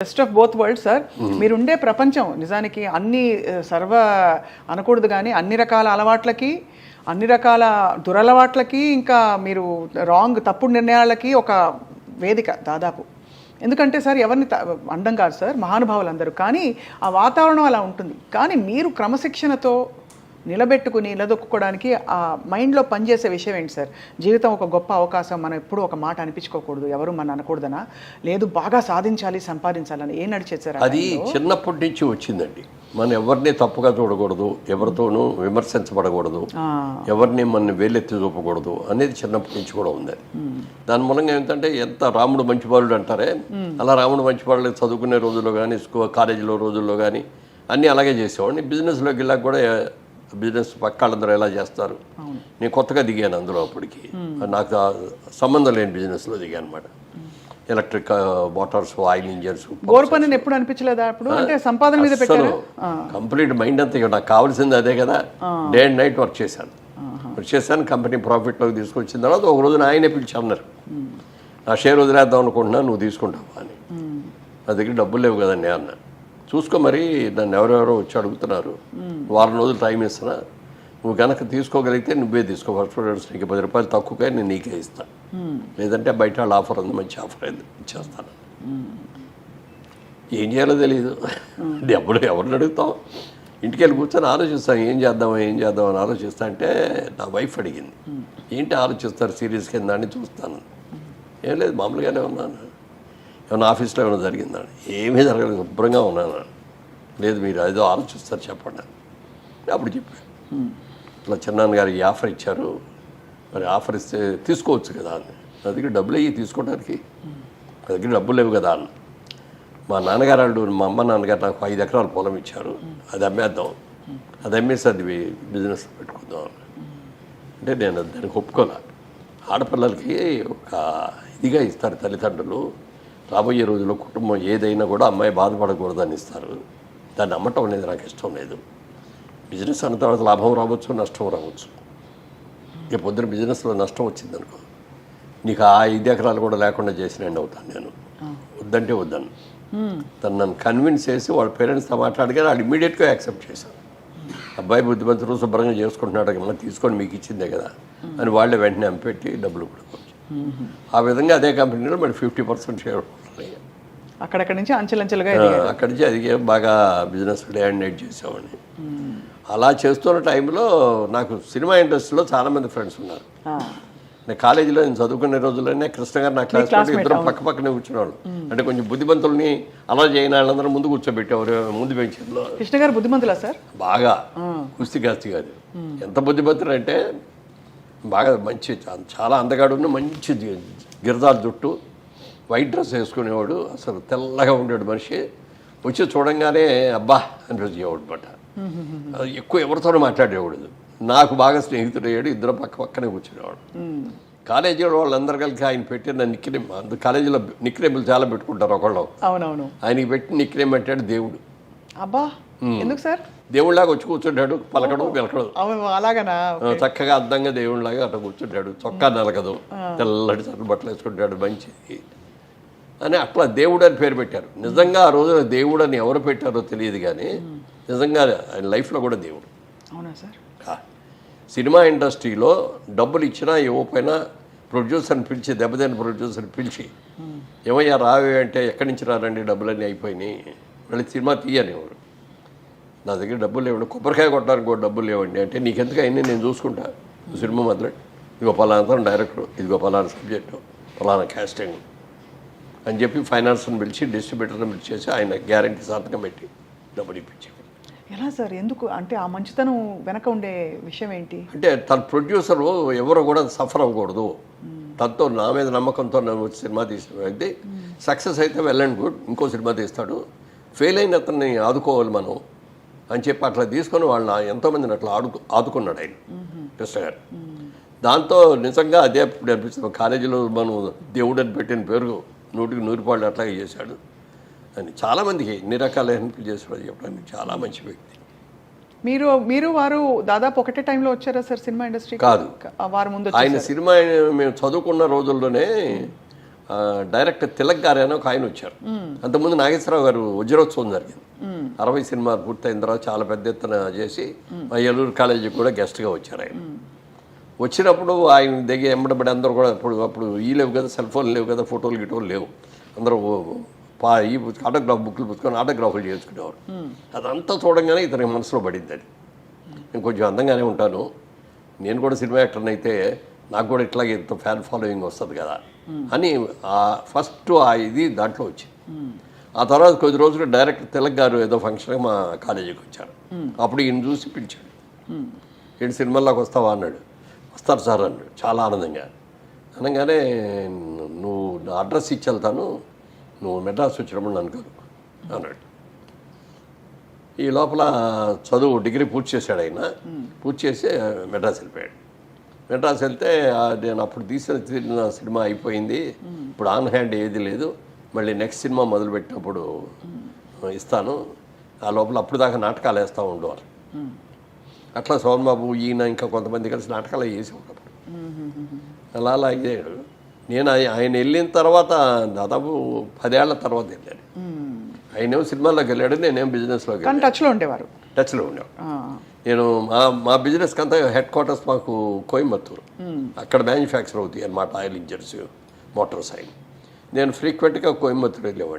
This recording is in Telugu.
Best of both world sir. మీరుండే ప్రపంచం. నిజానికి అన్ని సర్వ అనకూడదు కానీ అన్ని రకాల అలవాట్లకి అన్ని రకాల దురలవాట్లకి ఇంకా మీరు రాంగ్ తప్పుడు నిర్ణయాలకి ఒక వేదిక దాదాపు. ఎందుకంటే సార్ ఎవరిని అండం కాదు సార్ మహానుభావులు అందరూ కానీ ఆ వాతావరణం అలా ఉంటుంది. కానీ మీరు క్రమశిక్షణతో నిలబెట్టుకుని నిలదొక్కుకోవడానికి ఆ మైండ్లో పనిచేసే విషయం ఏంటి సార్? జీవితం ఒక గొప్ప అవకాశం మనం ఎప్పుడూ ఒక మాట అనిపించుకోకూడదు ఎవరు మన అనకూడదనా? లేదు బాగా సాధించాలి సంపాదించాలని ఏం నడిచేది సార్ అది? చిన్నప్పటి నుంచి వచ్చిందండి. మనం ఎవరిని తప్పుగా చూడకూడదు ఎవరితోనూ విమర్శించబడకూడదు ఎవరిని మన వేలెత్తి చూపకూడదు అనేది చిన్నప్పటి నుంచి కూడా ఉంది. దాని మూలంగా ఏంటంటే ఎంత రాముడు మంచివాడు అంటారే అలా రాముడు మంచివాళ్ళు చదువుకునే రోజుల్లో కానీ స్కూ కాలేజీలో రోజుల్లో కానీ అన్నీ అలాగే చేసేవాడిని. బిజినెస్లోకి వెళ్ళాక కూడా బిజినెస్ పక్కాళ్ళందరూ ఎలా చేస్తారు? నేను కొత్తగా దిగాను అందులో అప్పటికి. నాకు సంబంధం లేని బిజినెస్లో దిగాను అనమాట ఎలక్ట్రిక్ మోటార్స్ ఆయిల్ ఇంజన్స్ ఎప్పుడు అనిపించలేదా అప్పుడు? అంటే సంపాదన మీద కంప్లీట్ మైండ్ అంతా ఇక నాకు కావాల్సింది అదే కదా. డే అండ్ నైట్ వర్క్ చేశాను. వర్క్ చేశాను కంపెనీ ప్రాఫిట్లోకి తీసుకొచ్చిన తర్వాత ఒక రోజున ఆయనే పిలిచి అన్నారు నా షేర్ వదిలేద్దాం అనుకుంటున్నా నువ్వు తీసుకుంటావా అని. నా దగ్గర డబ్బులు లేవు కదండి అన్న. చూసుకో మరి నన్ను ఎవరెవరో వచ్చి అడుగుతున్నారు. వారం రోజులు టైం ఇస్తున్నా. నువ్వు కనుక తీసుకోగలిగితే నువ్వే తీసుకో. ఫస్ట్ ప్రొడక్ట్స్ నీకు పది రూపాయలు తక్కువగా నేను నీకే ఇస్తాను లేదంటే బయట వాళ్ళ ఆఫర్ ఉంది మంచి ఆఫర్ అయింది ఇచ్చేస్తాను. ఏం చేయాలో తెలియదు డబ్బులు ఎవరిని అడుగుతాం? ఇంటికి వెళ్ళి కూర్చొని ఆలోచిస్తాం ఏం చేద్దాం ఏం చేద్దాం అని ఆలోచిస్తా అంటే నా వైఫ్ అడిగింది. ఏంటి ఆలోచిస్తారు? సీరియస్ కింద అని చూస్తాను. ఏం లేదు మామూలుగానే ఉన్నాను. ఏమైనా ఆఫీస్లో ఏమైనా జరిగిందా? ఏమీ జరగలేదు శుభ్రంగా ఉన్నాను. లేదు మీరు ఏదో ఆలోచిస్తారు చెప్పండి. అప్పుడు చెప్పాను ఇట్లా చిన్నాన్న గారికి ఆఫర్ ఇచ్చారు. మరి ఆఫర్ ఇస్తే తీసుకోవచ్చు కదా అని. నా దగ్గర డబ్బులు అయ్యి తీసుకోవడానికి నా దగ్గర డబ్బులు లేవు కదా అన్న మా నాన్నగారు వాళ్ళు మా అమ్మ నాన్నగారు నాకు ఐదు ఎకరాల పొలం ఇచ్చారు. అది అమ్మేద్దాం. అది అమ్మేసి అది బిజినెస్ పెట్టుకుందాం. అంటే నేను దానికి ఒప్పుకోలే. ఆడపిల్లలకి ఒక ఇదిగా ఇస్తారు తల్లిదండ్రులు. రాబోయే రోజుల్లో కుటుంబం ఏదైనా కూడా అమ్మాయి బాధపడకూడదని ఇస్తారు. దాన్ని అమ్మటం అనేది నాకు ఇష్టం లేదు. బిజినెస్ అన్న తర్వాత లాభం రావచ్చు నష్టం రావచ్చు. ఇక పొద్దున బిజినెస్లో నష్టం వచ్చిందనుకో నీకు ఆ ఐదు ఎకరాలు కూడా లేకుండా చేసిన అవుతాను నేను. వద్దంటే వద్దాను. తను నన్ను కన్విన్స్ చేసి వాళ్ళ పేరెంట్స్తో మాట్లాడగానే వాళ్ళు ఇమీడియట్గా యాక్సెప్ట్ చేశాను. అబ్బాయి బుద్ధిమంతుడు శుభ్రంగా చేసుకుంటున్నాడు మళ్ళీ తీసుకొని మీకు ఇచ్చిందే కదా అని వాళ్ళే వెంటనే అమ్మిపెట్టి డబ్బులు కూడా. ఆ విధంగా అదే కంపెనీలో మరి ఫిఫ్టీ పర్సెంట్ షేర్. అక్కడక్కడి నుంచి అంచెలంచెలుగా. అక్కడి నుంచి అది బాగా బిజినెస్ డే అండ్ నైట్ చేసేవాడిని. అలా చేస్తున్న టైంలో నాకు సినిమా ఇండస్ట్రీలో చాలామంది ఫ్రెండ్స్ ఉన్నారు. నేను కాలేజీలో నేను చదువుకునే రోజుల్లోనే కృష్ణ గారు నా క్లాస్ ఇద్దరం పక్క పక్కనే కూర్చునేవాళ్ళు. అంటే కొంచెం బుద్ధిమంతుల్ని అలా చేయని వాళ్ళందరూ ముందు కూర్చోబెట్టేవారు ముందు బెంచీల్లో కృష్ణ గారు బుద్ధిమంతులా సార్? బాగా. కుస్తీ కాస్తి కాదు. ఎంత బుద్ధిమంతుడు అంటే బాగా మంచి చాలా అందగాడున్న మంచి జి- గిరదాల జుట్టు వైట్ డ్రెస్ వేసుకునేవాడు. అసలు తెల్లగా ఉండేవాడు మనిషి. వచ్చి చూడంగానే అబ్బా అనిపించేవాడు అనమాట. ఎక్కువ ఎవరితోనూ మాట్లాడేవాడు నాకు బాగా స్నేహితుడు అయ్యాడు ఇద్దరు పక్క పక్కనే కూర్చునేవాడు. కాలేజీలో వాళ్ళందరూ కలిసి ఆయన పెట్టిన నిక్నేమ్ అందు కాలేజీలో నిక్నేములు చాలా పెట్టుకుంటారు ఒకళ్ళు. అవునవును. ఆయనకి పెట్టి నిక్నేమ్ పెట్టాడు దేవుడు. అబ్బా ఎందుకు సార్? దేవుళ్ళలాగా వచ్చి కూర్చుంటాడు పలకడం పిలకడం. అలాగనా? చక్కగా అద్దంగా దేవుళ్ళలాగా అట్లా కూర్చుంటాడు. చొక్కా నలగదు. తెల్లటి చర్ర బట్టలు వేసుకుంటాడు మంచి. అని అట్లా దేవుడు అని పేరు పెట్టారు. నిజంగా ఆ రోజున దేవుడు అని ఎవరు పెట్టారో తెలియదు కానీ నిజంగా ఆయన లైఫ్లో కూడా దేవుడు. అవునా సార్? సినిమా ఇండస్ట్రీలో డబ్బులు ఇచ్చినా ఇవ్వకపోయినా ప్రొడ్యూసర్ని పిలిచి దెబ్బతిన్న ప్రొడ్యూసర్ని పిలిచి ఏమయ్యా రావే అంటే ఎక్కడి నుంచి రారండి డబ్బులన్నీ అయిపోయినాయి? మళ్ళీ సినిమా తీయనివ్వరు. నా దగ్గర డబ్బులు లేవండి కొబ్బరికాయ కొట్టడానికి కూడా డబ్బులు లేవండి. అంటే నీకెందుకు అయినా నేను చూసుకుంటా? నువ్వు సినిమా మొదలు. ఇదిగో పలానా డైరెక్టర్ ఇదిగో పలానా సబ్జెక్టు పలానా కాస్టింగ్ అని చెప్పి ఫైనాన్స్ని పిలిచి డిస్ట్రిబ్యూటర్ని పిలిచేసి ఆయన గ్యారంటీ సంతకం పెట్టి డబ్బులు ఇప్పించి ఎలా సార్? ఎందుకు? అంటే ఆ మంచితనం వెనక ఉండే విషయం ఏంటి? అంటే తన ప్రొడ్యూసర్ ఎవరు కూడా సఫర్ అవ్వకూడదు. తనతో నా మీద నమ్మకంతో సినిమా తీసిన వ్యక్తి. సక్సెస్ అయితే వెల్ అండ్ గుడ్ ఇంకో సినిమా తీస్తాడు. ఫెయిల్ అయిన అతన్ని ఆదుకోవాలి మనం అని చెప్పి అట్లా తీసుకొని వాళ్ళని ఎంతోమందిని అట్లా ఆడుకు ఆదుకున్నాడు ఆయన. కృష్ణ గారు. దాంతో నిజంగా అదే అనిపిస్తుంది. కాలేజీలో మనం దేవుడు అని పెట్టిన పేరు నూటికి నూరు పాళ్ళు అట్లాగే చేశాడు అని చాలామందికి ఎన్ని రకాల హెల్ప్ చేశాడు చెప్పడానికి చాలా మంచి వ్యక్తి. మీరు మీరు వారు దాదాపు ఒకటే టైంలో వచ్చారా సార్ సినిమా ఇండస్ట్రీ కాదు. వారు ముందు ఆయన సినిమా మేము చదువుకున్న రోజుల్లోనే డైరెక్టర్ తిలక్ గారు అని ఒక ఆయన వచ్చారు. అంతకుముందు నాగేశ్వరరావు గారు వజ్రోత్సవం జరిగింది. అరవై సినిమాలు పూర్తయిన తర్వాత చాలా పెద్ద ఎత్తున చేసి మా ఏలూరు కాలేజీకి కూడా గెస్ట్గా వచ్చారు ఆయన. వచ్చినప్పుడు ఆయన దగ్గర ఎంబడబడి అందరూ కూడా అప్పుడు అప్పుడు ఈ లేవు కదా సెల్ ఫోన్ లేవు కదా ఫోటోలు గిటోలు లేవు. అందరూ పా ఈ ఆటోగ్రాఫ్ బుక్లు పుచ్చుకొని ఆటోగ్రాఫ్లు చేసుకునేవారు. అదంతా చూడంగానే ఇతని మనసులో పడింది అది. నేను కొంచెం అందంగానే ఉంటాను. నేను కూడా సినిమా యాక్టర్ని అయితే నాకు కూడా ఇట్లాగే ఇంత ఫ్యాన్ ఫాలోయింగ్ వస్తుంది కదా. అని ఫస్ట్ ఆ ఇది దాంట్లో వచ్చింది. ఆ తర్వాత కొద్ది రోజులు డైరెక్ట్ తిలక్ గారు ఏదో ఫంక్షన్కి మా కాలేజీకి వచ్చారు. అప్పుడు ఈయన చూసి పిలిచాడు. ఈయన సినిమాల్లోకి వస్తావా అన్నాడు. వస్తారు సార్ అన్నాడు. చాలా ఆనందంగా. అనగానే నువ్వు నా అడ్రస్ ఇచ్చి వెళ్తాను. నువ్వు మెడ్రాస్ వచ్చినప్పుడు అనుకోరు అన్నాడు. ఈ లోపల చదువు డిగ్రీ పూర్తి చేశాడు ఆయన. పూర్తి చేసి మెడ్రాస్ వెళ్ళిపోయాడు. మెడ్రాస్ వెళ్తే నేను అప్పుడు తీసిన సినిమా అయిపోయింది. ఇప్పుడు ఆన్ హ్యాండ్ ఏది లేదు. మళ్ళీ నెక్స్ట్ సినిమా మొదలుపెట్టినప్పుడు ఇస్తాను. ఆ లోపల అప్పుడు దాకా నాటకాలు వేస్తూ ఉండేవారు అట్లా సోమన్ బాబు ఈయన ఇంకా కొంతమంది కలిసి నాటకాలు వేసేవారు అలా అలా అయ్యాడు. నేను ఆయ- ఆయన వెళ్ళిన తర్వాత దాదాపు పదేళ్ళ తర్వాత వెళ్ళాడు. ఆయనేమో సినిమాల్లోకి వెళ్ళాడు నేనేం బిజినెస్లోకి టచ్లో ఉండేవారు. టచ్లో ఉండేవాడు. ఆ, నేను మా మా బిజినెస్కి అంతా హెడ్ క్వార్టర్స్ మాకు కోయంబత్తూరు. అక్కడ మ్యానుఫ్యాక్చర్ అవుతాయి అన్నమాట ఆయిల్ ఇంజన్స్ మోటార్స్ ఆయిల్ నేను ఫ్రీక్వెంట్గా కోయంబత్తూరు వెళ్ళేవాడిని.